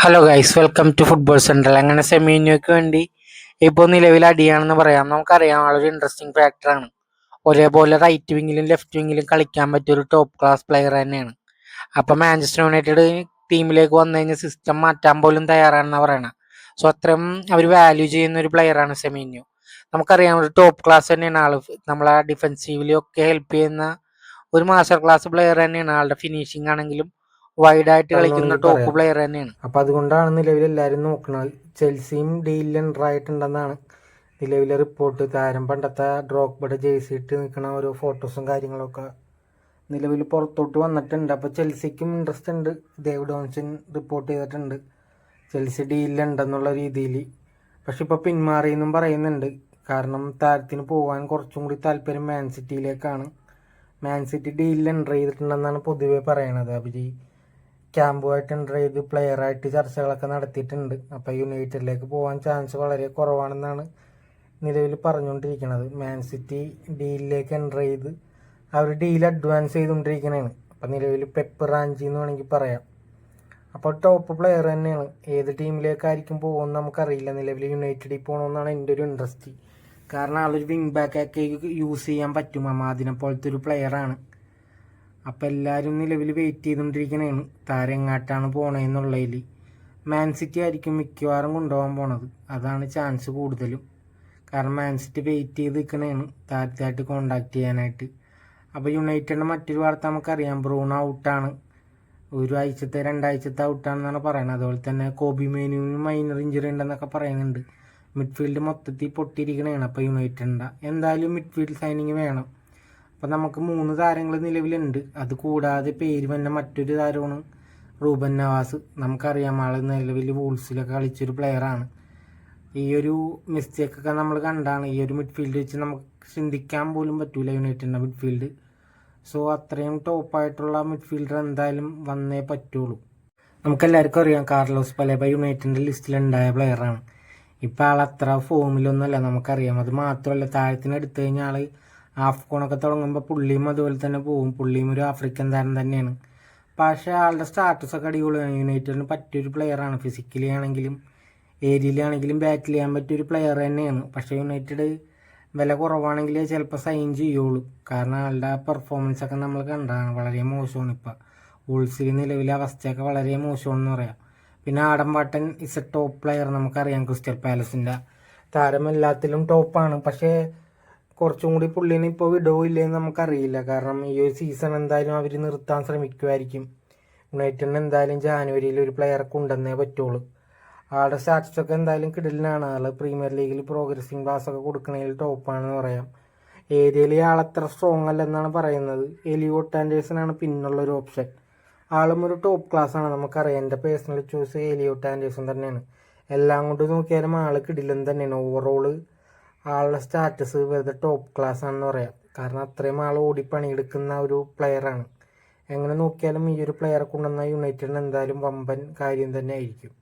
Hello guys welcome to football central അങ്ങനെ സെമീനിയോക്ക് വേണ്ടി ഇപ്പോൾ നിലവിൽ അടിയാണെന്ന് പറയാം. നമുക്കറിയാം വളരെ ഇൻട്രസ്റ്റിംഗ് ഫാക്ടറാണ് ഒരേപോലെ റൈറ്റ് വിങ്ങിലും ലെഫ്റ്റ് വിങ്ങിലും കളിക്കാൻ പറ്റിയ ഒരു ടോപ്പ് ക്ലാസ് പ്ലെയർ തന്നെയാണ്. അപ്പം മാഞ്ചസ്റ്റർ യുണൈറ്റഡ് ടീമിലേക്ക് വന്നു കഴിഞ്ഞാൽ സിസ്റ്റം മാറ്റാൻ പോലും തയ്യാറാണെന്ന് പറയണത് സോ അത്രയും അവർ വാല്യൂ ചെയ്യുന്ന ഒരു പ്ലെയറാണ് സെമിന്യു നമുക്കറിയാം ഒരു ടോപ്പ് ക്ലാസ് തന്നെയാണ് ആൾ നമ്മളെ ഡിഫെൻസീവിലും ഒക്കെ ഹെൽപ്പ് ചെയ്യുന്ന ഒരു മാസ്റ്റർ ക്ലാസ് പ്ലെയർ തന്നെയാണ് ആളുടെ ഫിനിഷിംഗ് ആണെങ്കിലും വൈഡ് ആയിട്ട് കളിക്കുന്ന ടോപ്പ് പ്ലെയർ തന്നെയാണ്. അപ്പൊ അതുകൊണ്ടാണ് നിലവിൽ എല്ലാവരും നോക്കുന്നത് ചെൽസിയും ഡീൽ ആയിട്ടുണ്ടെന്നാണ് നിലവിലെ റിപ്പോർട്ട് താരം പണ്ടത്തെ ഡ്രോക്ബയുടെ ജേഴ്സി ഇട്ട് നിൽക്കുന്ന ഓരോ ഫോട്ടോസും കാര്യങ്ങളൊക്കെ നിലവിൽ പുറത്തോട്ട് വന്നിട്ടുണ്ട്. അപ്പോൾ ചെൽസിക്കും ഇൻട്രസ്റ്റ് ഉണ്ട്. ഡേവിഡ് ഓൺസൺ റിപ്പോർട്ട് ചെയ്തിട്ടുണ്ട്. ചെൽസി ഡീലിലുണ്ടെന്നുള്ള രീതിയിൽ. പക്ഷെ ഇപ്പോൾ പിന്മാറിയെന്നും പറയുന്നുണ്ട്. കാരണം താരത്തിന് പോകാൻ കുറച്ചും കൂടി താല്പര്യം മാൻ സിറ്റിയിലേക്കാണ് മാൻ സിറ്റി ഡീലിൽ എന്റർ ചെയ്തിട്ടുണ്ടെന്നാണ് പൊതുവെ പറയണത്. അവർ ക്യാമ്പുമായിട്ട് എന്റർ ചെയ്ത് പ്ലെയറായിട്ട് ചർച്ചകളൊക്കെ നടത്തിയിട്ടുണ്ട്. അപ്പോൾ യുണൈറ്റഡിലേക്ക് പോകാൻ ചാൻസ് വളരെ കുറവാണെന്നാണ് നിലവിൽ പറഞ്ഞുകൊണ്ടിരിക്കുന്നത്. മാൻ സിറ്റി ഡീലിലേക്ക് എന്റർ ചെയ്ത് അവർ ഡീൽ അഡ്വാൻസ് ചെയ്തുകൊണ്ടിരിക്കണതാണ് അപ്പം നിലവിൽ പെപ്പ് റാഞ്ചി എന്ന് വേണമെങ്കിൽ പറയാം. അപ്പോൾ ടോപ്പ് പ്ലെയർ തന്നെയാണ്. ഏത് ടീമിലേക്കായിരിക്കും പോകുമെന്ന് നമുക്കറിയില്ല. നിലവിൽ യുണൈറ്റഡിൽ പോകണമെന്നാണ് എന്റെ ഒരു ഇൻട്രസ്റ്റ് കാരണം ആളൊരു വിങ് ബാക്ക് ഒക്കെ യൂസ് ചെയ്യാൻ പറ്റും. അമാദിനെ പോലത്തെ ഒരു പ്ലെയറാണ് അപ്പം എല്ലാവരും നിലവിൽ വെയിറ്റ് ചെയ്തുകൊണ്ടിരിക്കണേണ് താരെങ്ങാട്ടാണ് പോണേന്നുള്ളതിൽ മാൻ സിറ്റി ആയിരിക്കും മിക്കവാറും കൊണ്ടുപോകാൻ പോണത്. അതാണ് ചാൻസ് കൂടുതലും. കാരണം മാൻ സിറ്റി വെയിറ്റ് ചെയ്ത് നിൽക്കണേണ് താരത്തായിട്ട് കോണ്ടാക്ട് ചെയ്യാനായിട്ട്. അപ്പോൾ യുണൈറ്റഡിന്റെ മറ്റൊരു വാർത്ത നമുക്കറിയാം. ബ്രൂൺ ഔട്ടാണ് ഒരു ആഴ്ചത്തെ രണ്ടാഴ്ചത്തെ ഔട്ടാണെന്നാണ് പറയുന്നത് അതുപോലെ തന്നെ കോബി മേനുവിന് മൈനർ ഇഞ്ചുറി ഉണ്ടെന്നൊക്കെ പറയുന്നുണ്ട്. മിഡ്ഫീൽഡ് മൊത്തത്തിൽ പൊട്ടിയിരിക്കണേണ് അപ്പോൾ യുണൈറ്റഡിന്റെ എന്തായാലും മിഡ്ഫീൽഡ് സൈനിങ് വേണം. അപ്പം നമുക്ക് മൂന്ന് താരങ്ങൾ നിലവിലുണ്ട്. അത് കൂടാതെ പേര് വന്ന മറ്റൊരു താരമാണ് റൂബൻ നവാസ്. നമുക്കറിയാം ആൾ നിലവിൽ വൂൾസിലൊക്കെ കളിച്ചൊരു പ്ലെയറാണ് ഈ ഒരു മിസ്റ്റേക്കൊക്കെ നമ്മൾ കണ്ടാണ്. ഈ ഒരു മിഡ്ഫീൽഡ് വെച്ച് നമുക്ക് ചിന്തിക്കാൻ പോലും പറ്റൂല യുണൈറ്റഡിന്റെ മിഡ്ഫീൽഡ് സോ അത്രയും ടോപ്പായിട്ടുള്ള മിഡ്ഫീൽഡർ എന്തായാലും വന്നേ പറ്റുള്ളൂ. നമുക്കെല്ലാവർക്കും അറിയാം കാർലോസ് പലേബ യുണൈറ്റഡിന്റെ ലിസ്റ്റിലുണ്ടായ പ്ലെയറാണ് ഇപ്പോൾ ആൾ അത്ര ഫോമിലൊന്നുമല്ല നമുക്കറിയാം. അത് മാത്രമല്ല താഴത്തിന് എടുത്തു കഴിഞ്ഞാൽ ആൾ ആഫ്കോണൊക്കെ തുടങ്ങുമ്പോൾ പുള്ളിയും അതുപോലെ തന്നെ പോവും. പുള്ളിയും ഒരു ആഫ്രിക്കൻ താരം തന്നെയാണ്. പക്ഷേ ആളുടെ സ്റ്റാറ്റസ് ഒക്കെ അടിപൊളിയാണ്. യുണൈറ്റഡിന് പറ്റിയൊരു പ്ലെയറാണ് ഫിസിക്കലി ആണെങ്കിലും ഏരിയയിലാണെങ്കിലും ബാറ്റിൽ ചെയ്യാൻ പറ്റിയൊരു പ്ലെയർ തന്നെയാണ്. പക്ഷേ യുണൈറ്റഡ് വില കുറവാണെങ്കിൽ ചിലപ്പോൾ സൈൻ ചെയ്യുള്ളൂ. കാരണം ആളുടെ പെർഫോമൻസ് ഒക്കെ നമ്മൾ കണ്ടതാണ്. വളരെ മോശമാണ് ഇപ്പം. ഉൾസിൽ നിലവിലെ അവസ്ഥയൊക്കെ വളരെ മോശമാണെന്ന് പറയാം. പിന്നെ Adam Wharton is a top player നമുക്കറിയാം. ക്രിസ്റ്റൽ പാലസിന്റെ താരം എല്ലാത്തിലും ടോപ്പാണ് പക്ഷേ കുറച്ചും കൂടി പുള്ളീനെ ഇപ്പോൾ വിടോ ഇല്ലെന്ന് നമുക്കറിയില്ല. കാരണം ഈ ഒരു സീസൺ എന്തായാലും അവർ നിർത്താൻ ശ്രമിക്കുമായിരിക്കും. യുണൈറ്റഡിന് എന്തായാലും ജാനുവരിയിൽ ഒരു പ്ലെയർക്ക് ഉണ്ടെന്നേ പറ്റുള്ളൂ. ആളുടെ സ്റ്റാറ്റസ് ഒക്കെ എന്തായാലും കിടലിനാണ്. ആൾ പ്രീമിയർ ലീഗിൽ പ്രോഗ്രസിംഗ് പാസ് ഒക്കെ കൊടുക്കണതിൽ ടോപ്പാണെന്ന് പറയാം. ഏരിയയിൽ ആളത്ര സ്ട്രോങ് അല്ലെന്നാണ് പറയുന്നത്. എലിയോട്ട് ആൻഡേഴ്സൺ പിന്നുള്ളൊരു ഓപ്ഷൻ ആളും ഒരു ടോപ്പ് ക്ലാസ് ആണ് നമുക്കറിയാം. എന്റെ പേഴ്സണൽ ചൂസ് എലിയോട്ട് ആൻഡേഴ്സൺ തന്നെയാണ്. എല്ലാം കൊണ്ട് നോക്കിയാലും ആൾ കിടിലും തന്നെയാണ്. ഓവറോൾ ആളുടെ സ്റ്റാറ്റസ് വെറുതെ ടോപ്പ് ക്ലാസ് ആണെന്ന് പറയാം. കാരണം അത്രയും ആൾ ഓടിപ്പണിയെടുക്കുന്ന പണിയെടുക്കുന്ന ഒരു പ്ലെയറാണ് എങ്ങനെ നോക്കിയാലും ഈ ഒരു പ്ലെയറെ കൊണ്ടുവന്ന യുണൈറ്റഡിന് എന്തായാലും വമ്പൻ കാര്യം തന്നെ ആയിരിക്കും.